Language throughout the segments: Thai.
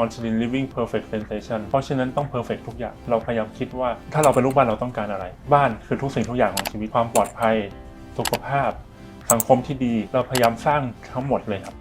On s i l i n Living Perfect Sensation เพราะฉะนั้นต้อง perfect ทุกอย่าง เราพยายามคิดว่าถ้าเราเป็นลูกบ้านเราต้องการอะไร บ้านคือทุกสิ่งทุกอย่างของชีวิตความปลอดภัย สุขภาพ สังคมที่ดี เราพยายามสร้างทั้งหมดเลยครับ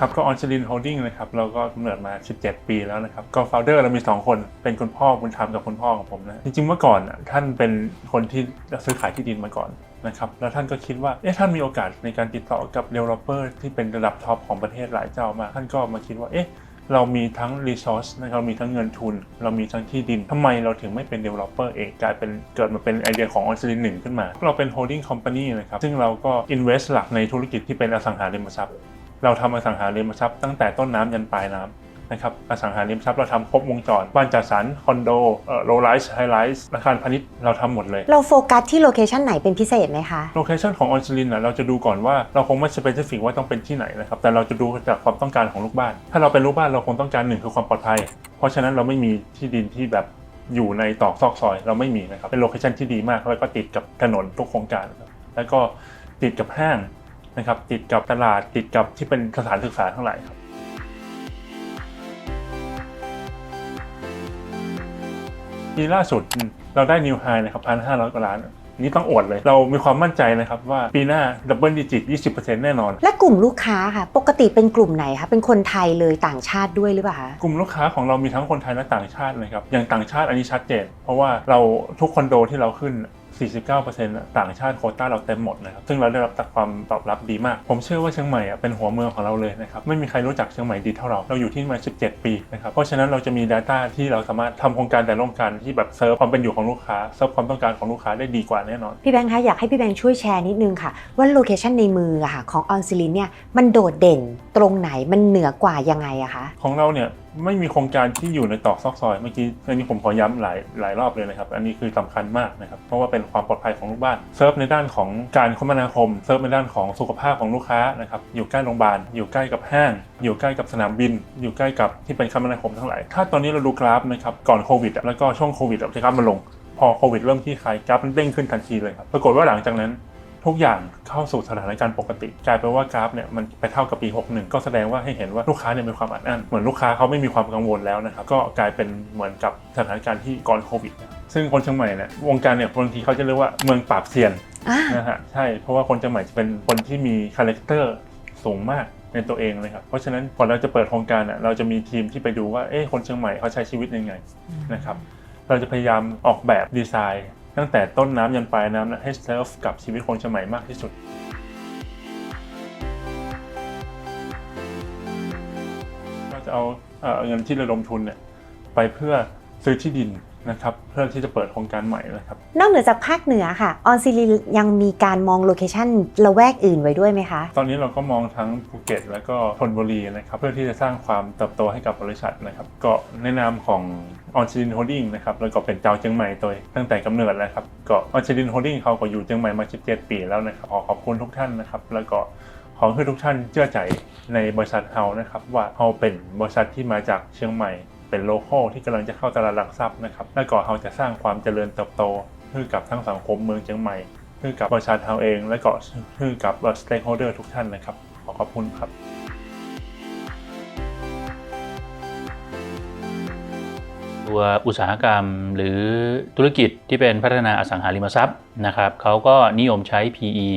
ครับก็ออนชลินโฮลดิ้งนะครับเราก็กำเนิดมา 17 ปีแล้วนะครับก็ founder เรามี 2 คนเป็นคุณพ่อบุญธรรมกับคุณพ่อของผมนะจริงๆเมื่อก่อนท่านเป็นคนที่ซื้อขายที่ดินมาก่อนนะครับแล้วท่านก็คิดว่าเอ๊ะท่านมีโอกาสในการติดต่อกับ developer ที่เป็นระดับท็อปของประเทศหลายเจ้ามากท่านก็มาคิดว่าเอ๊ะเรามีทั้ง resource นะครับเรามีทั้งเงินทุน เรามีทั้งที่ดินทำไมเราถึงไม่เป็น developer เองกลายเป็นเกิดมาเป็นไอเดียของออนชลินหนึ่งขึ้นมา เราเป็น holding company นะครับ ซึ่งเราก็ invest หลักในธุรกิจที่เป็นอสังหาริมทรัพย์ เราทำอสังหาริมทรัพย์ตั้งแต่ต้นน้ำยันปลายน้ำนะครับอสังหาริมทรัพย์เราทำครบวงจรบ้านจัดสรรคอนโดเอ่อโลไลซ์ไฮไลท์อาคารพาณิชย์เราทำหมดเลย เราโฟกัสที่โลเคชันไหนเป็นพิเศษไหมคะโลเคชันของออนซลินนะเราจะดูก่อนว่าเราคงไม่สเปซิฟิกว่าต้องเป็นที่ไหนนะครับแต่เราจะดูจากความต้องการของลูกบ้าน ถ้าเราเป็นลูกบ้านเราคงต้องการหนึ่งคือความปลอดภัย เพราะฉะนั้นเราไม่มีที่ดินที่แบบอยู่ในตอกซอกซอยเราไม่มีนะครับเป็นโลเคชันที่ดีมากแล้วก็ติดกับถนนทุกโครงการนะครับแล้วก็ติดกับห้าง นะครับติดกับตลาดติดกับที่เป็นสถานศึกษาทั้งหลายครับปีล่าสุดเราได้นิวไฮนะครับพันห้าร้อยกว่าล้านนี่ต้องอวดเลย เรามีความมั่นใจนะครับว่าปีหน้าดับเบิลดิจิต 20%แน่นอน และกลุ่มลูกค้าค่ะ ปกติเป็นกลุ่มไหนคะเป็นคนไทยเลยต่างชาติด้วยหรือเปล่าคะกลุ่มลูกค้าของเรามีทั้งคนไทยและต่างชาติเลยครับอย่างต่างชาติอันนี้ชัดเจน เพราะว่าเราทุกคอนโดที่เราขึ้น 49%น่ะต่างชาติโควต้าเราเต็มหมดนะครับ ซึ่งเราได้รับจากความตอบรับดีมาก ผมเชื่อว่าเชียงใหม่อะเป็นหัวเมืองของเราเลยนะครับ ไม่มีใครรู้จักเชียงใหม่ดีเท่าเรา เราอยู่ที่นี่มา 17 ปีนะครับ เพราะฉะนั้นเราจะมี Data ที่เราสามารถทำโครงการแต่ละโครงการที่แบบเซิร์ฟความเป็นอยู่ของลูกค้า เซิร์ฟความต้องการของลูกค้าได้ดีกว่าแน่นอน พี่แบงค์คะอยากให้พี่แบงค์ช่วยแชร์นิดนึงค่ะ ว่าโลเคชันในมืออะค่ะของออนซิลินเนี่ยมันโดดเด่นตรงไหนมันเหนือกว่ายังไงอะคะของเราเนี่ย ไม่มีโครงการที่อยู่ในตอกซอกซอยเมื่อกี้อันนี้ผมขอย้ำหลายหลายรอบเลยนะครับ อันนี้คือสำคัญมากนะครับ เพราะว่าเป็นความปลอดภัยของลูกบ้านเซิร์ฟในด้านของการคมนาคมเซิร์ฟในด้านของสุขภาพของลูกค้านะครับอยู่ใกล้โรงพยาบาลอยู่ใกล้กับห้าง อยู่ใกล้กับสนามบิน อยู่ใกล้กับที่เป็นคมนาคมทั้งหลายถ้าตอนนี้เราดูกราฟนะครับก่อนโควิดแล้วก็ช่วงโควิดอะที่กราฟมันลง พอโควิดเริ่มที่คลายกราฟมันเด้งขึ้นทันทีเลยครับปรากฏว่าหลังจากนั้น ทุกอย่างเข้าสู่สถานการณ์ปกติ กลายเป็นว่ากราฟเนี่ยมันไปเท่ากับปี 61 ก็แสดงว่าให้เห็นว่าลูกค้าเนี่ยมีความอัดอั้นเหมือนลูกค้าเขาไม่มีความกังวลแล้วนะครับก็กลายเป็นเหมือนกับสถานการณ์ที่ก่อนโควิดนะซึ่งคนเชียงใหม่เนี่ยวงการเนี่ยบางทีเขาจะเรียกว่าเมืองปราบเซียนอ่านะฮะใช่เพราะว่าคนเชียงใหม่จะเป็นคนที่มีคาแรคเตอร์สูงมากในตัวเองเลยครับ เพราะฉะนั้นก่อนเราจะเปิดโครงการอะเราจะมีทีมที่ไปดูว่าเอ๊ะคนเชียงใหม่เขาใช้ชีวิตยังไงนะครับ เราจะพยายามออกแบบดีไซน์ ตั้งแต่ต้นน้ำยันปลายน้ำนะให้เซิร์ฟกับชีวิตคนเชียมากที่สุด ก็จะเอาเอ่อเงินที่ระดมทุนเนี่ยไปเพื่อซื้อที่ดิน นะครับเพื่อที่จะเปิดโครงการใหม่นะครับนอกเหนือจากภาคเหนือค่ะออนซิลินยังมีการมองโลเคชันละแวกอื่นไว้ด้วยไหมคะ ตอนนี้เราก็มองทั้งภูเก็ต แล้วก็ธนบุรีนะครับเพื่อที่จะสร้างความเติบโตให้กับบริษัทนะครับก็ในนามของออนชิลินโฮดดิ้งนะครับแล้วก็เป็นเจ้าเชียงใหม่ตัวตั้งแต่กำเนิดแล้วครับก็ออนชิลินโฮดดิ้งเขาก็อยู่เชียงใหม่มา 17 ปีแล้วนะครับขอขอบคุณทุกท่านนะครับแล้วก็ขอให้ทุกท่านเชื่อใจในบริษัทเฮานะครับว่าเฮาเป็นบริษัทที่มาจากเชียงใหม่ เป็นโลคอลที่กำลังจะเข้าตลาดหลักทรัพย์นะครับและก็เฮาจะสร้างความเจริญเติบโตให้กับทั้งสังคมเมืองเชียงใหม่ให้กับบริษัทเฮาเอง และก็ให้กับสเต็กโฮเดอร์ทุกท่านนะครับ ขอขอบคุณครับตัวอุตสาหกรรมหรือธุรกิจที่เป็นพัฒนาอสังหาริมทรัพย์นะครับเขาก็นิยมใช้ PE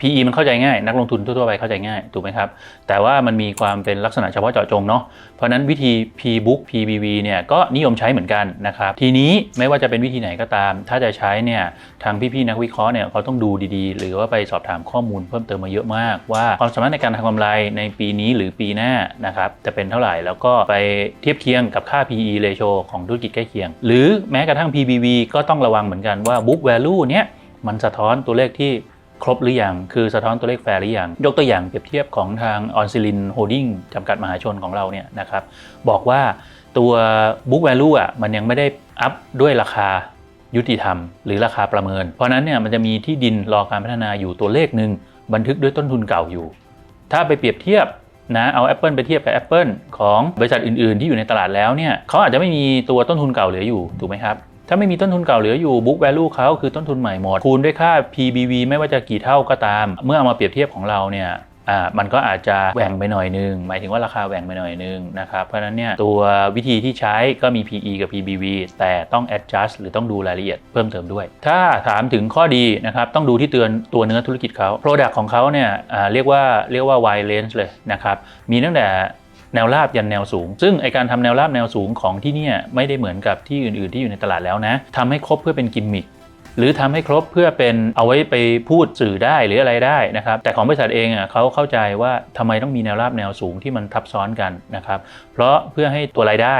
PE มันเข้าใจง่าย นักลงทุนทั่วๆไปเข้าใจง่ายถูกไหมครับ แต่ว่ามันมีความเป็นลักษณะเฉพาะเจาะจงเนาะเพราะฉะนั้นวิธี P book PBV เนี่ยก็นิยมใช้เหมือนกันนะครับ ทีนี้ไม่ว่าจะเป็นวิธีไหนก็ตาม ถ้าจะใช้เนี่ยทางพี่ๆนักวิเคราะห์เนี่ยเขาต้องดูดีๆ หรือว่าไปสอบถามข้อมูลเพิ่มเติมมาเยอะมาก ว่าความสามารถในการทำกำไรในปีนี้หรือปีหน้านะครับจะเป็นเท่าไหร่แล้วก็ไปเทียบเคียงกับค่า PE ratio ของธุรกิจใกล้เคียง หรือแม้กระทั่ง PBV ก็ต้องระวังเหมือนกันว่า book value เนี่ยมันสะท้อนตัวเลขที่ ครบหรือยัง คือสะท้อนตัวเลขแฟร์หรือยัง ยกตัวอย่างเปรียบเทียบของทางออนซิลินโฮดดิ้งจำกัดมหาชนของเราเนี่ยนะครับบอกว่าตัว book value อะมันยังไม่ได้อัพด้วยราคายุติธรรม หรือราคาประเมิน เพราะฉะนั้นเนี่ยมันจะมีที่ดินรอการพัฒนาอยู่ตัวเลขหนึ่งบันทึกด้วยต้นทุนเก่าอยู่ ถ้าไปเปรียบเทียบนะเอา Apple ไปเทียบกับ Apple ของบริษัทอื่น ๆ ที่อยู่ในตลาดแล้วเนี่ยเขาอาจจะไม่มีตัวต้นทุนเก่าเหลืออยู่ถูกไหมครับ ถ้าไม่มีต้นทุนเก่าเหลืออยู่ book value เขาคือต้นทุนใหม่หมด คูณด้วยค่า PBV ไม่ว่าจะกี่เท่าก็ตาม เมื่อเอามาเปรียบเทียบของเราเนี่ยอ่ามันก็อาจจะแหว่งไปหน่อยนึง หมายถึงว่าราคาแหว่งไปหน่อยนึงนะครับ เพราะฉะนั้นเนี่ยตัววิธีที่ใช้ก็มี PE กับ PBV แต่ต้อง adjust หรือต้องดูรายละเอียดเพิ่มเติมด้วย ถ้าถามถึงข้อดีนะครับ ต้องดูที่เตือนตัวเนื้อธุรกิจเขา Product ของเขาเนี่ยอ่าเรียกว่าเรียกว่า wide range เลยนะครับ มีตั้งแต่ แนวราบยันแนวสูง ซึ่งไอการทำแนวราบแนวสูงของที่เนี่ยไม่ได้เหมือนกับที่อื่นๆที่อยู่ในตลาดแล้วนะทำให้ครบเพื่อเป็นกิมมิคหรือทำให้ครบเพื่อเป็นเอาไว้ไปพูดสื่อได้หรืออะไรได้นะครับแต่ของบริษัทเองอะเขาเข้าใจว่าทำไมต้องมีแนวราบแนวสูงที่มันทับซ้อนกันนะครับเพราะเพื่อให้ตัวรายได้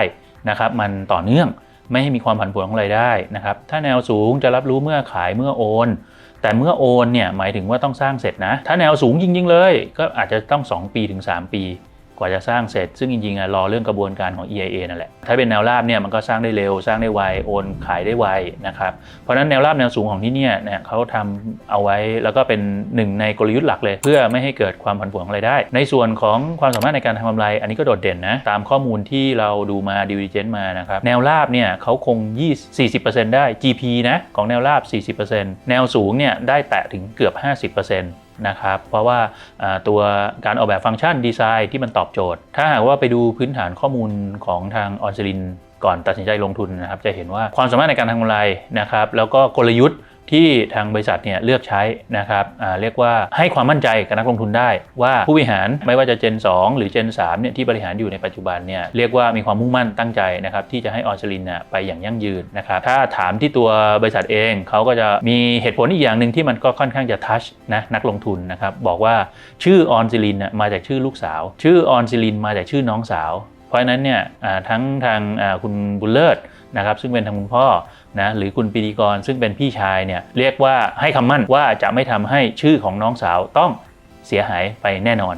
นะครับมันต่อเนื่องไม่ให้มีความผันผวนของรายได้นะครับถ้าแนวสูงจะรับรู้เมื่อขายเมื่อโอน แต่เมื่อโอนเนี่ยหมายถึงว่าต้องสร้างเสร็จนะ ถ้าแนวสูงจริงๆเลย ก็อาจจะต้อง 2 ปีถึง 3 ปี กว่าจะสร้างเสร็จ ซึ่งจริงๆรอเรื่องกระบวนการของ EIA นั่นแหละ ถ้าเป็นแนวราบเนี่ยมันก็สร้างได้เร็ว สร้างได้ไว โอนขายได้ไวนะครับ เพราะฉะนั้นแนวราบแนวสูงของที่เนี่ยเนี่ยเขาทำเอาไว้แล้วก็เป็นหนึ่งในกลยุทธ์หลักเลย เพื่อไม่ให้เกิดความผันผวนของรายได้ ในส่วนของความสามารถในการทำกำไร อันนี้ก็โดดเด่นนะตามข้อมูลที่เราดูมาดิวดิเจนมานะครับแนวราบเนี่ยเขาคง20 40%ได้ GP นะของแนวราบ 40%แนวสูงเนี่ยได้แตะถึงเกือบ 50% นะครับเพราะว่าตัวการออกแบบฟังก์ชันดีไซน์ที่มันตอบโจทย์ ถ้าหากว่าไปดูพื้นฐานข้อมูลของทางออนซิลินก่อนตัดสินใจลงทุนนะครับจะเห็นว่าความสามารถในการทำกำไรนะครับแล้วก็กลยุทธ์ ที่ทางบริษัทเนี่ยเลือกใช้นะครับเรียกว่าให้ความมั่นใจกับนักลงทุนได้ว่าผู้บริหารไม่ว่าจะ Gen 2หรือ Gen 3เนี่ยที่บริหารอยู่ในปัจจุบันเนี่ยเรียกว่ามีความมุ่งมั่นตั้งใจนะครับที่จะให้ออนซิลินน่ะไปอย่างยั่งยืนนะครับถ้าถามที่ตัวบริษัทเองเขาก็จะมีเหตุผลอีกอย่างหนึ่งที่มันก็ค่อนข้างจะทัชนะนักลงทุนนะครับบอกว่าชื่อออนซิลินน่ะมาจากชื่อลูกสาว ชื่อออนซิลินมาจากชื่อน้องสาว เพราะฉะนั้นเนี่ยทั้งทางคุณบุญเลิศ นะครับซึ่งเป็นทางคุณพ่อนะหรือคุณปีดีกรซึ่งเป็นพี่ชายเนี่ยเรียกว่าให้คำมั่นว่าจะไม่ทำให้ชื่อของน้องสาวต้องเสียหายไปแน่นอน